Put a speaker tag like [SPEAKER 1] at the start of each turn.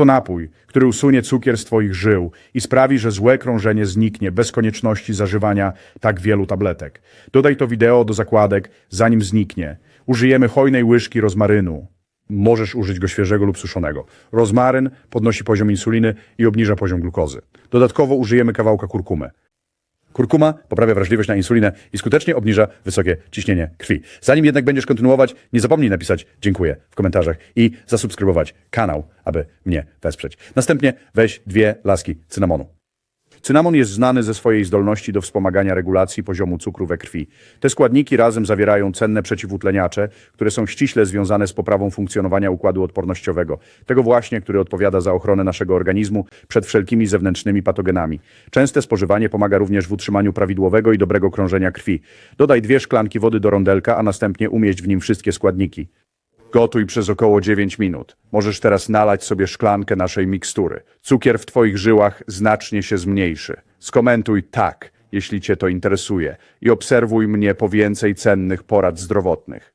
[SPEAKER 1] Oto napój, który usunie cukier z Twoich żył i sprawi, że złe krążenie zniknie bez konieczności zażywania tak wielu tabletek. Dodaj to wideo do zakładek, zanim zniknie. Użyjemy hojnej łyżki rozmarynu. Możesz użyć go świeżego lub suszonego. Rozmaryn podnosi poziom insuliny i obniża poziom glukozy. Dodatkowo użyjemy kawałka kurkumy. Kurkuma poprawia wrażliwość na insulinę i skutecznie obniża wysokie ciśnienie krwi. Zanim jednak będziesz kontynuować, nie zapomnij napisać dziękuję w komentarzach i zasubskrybować kanał, aby mnie wesprzeć. Następnie weź dwie laski cynamonu. Cynamon jest znany ze swojej zdolności do wspomagania regulacji poziomu cukru we krwi. Te składniki razem zawierają cenne przeciwutleniacze, które są ściśle związane z poprawą funkcjonowania układu odpornościowego. Tego właśnie, który odpowiada za ochronę naszego organizmu przed wszelkimi zewnętrznymi patogenami. Częste spożywanie pomaga również w utrzymaniu prawidłowego i dobrego krążenia krwi. Dodaj dwie szklanki wody do rondelka, a następnie umieść w nim wszystkie składniki. Gotuj przez około 9 minut. Możesz teraz nalać sobie szklankę naszej mikstury. Cukier w Twoich żyłach znacznie się zmniejszy. Skomentuj tak, jeśli Cię to interesuje i obserwuj mnie po więcej cennych porad zdrowotnych.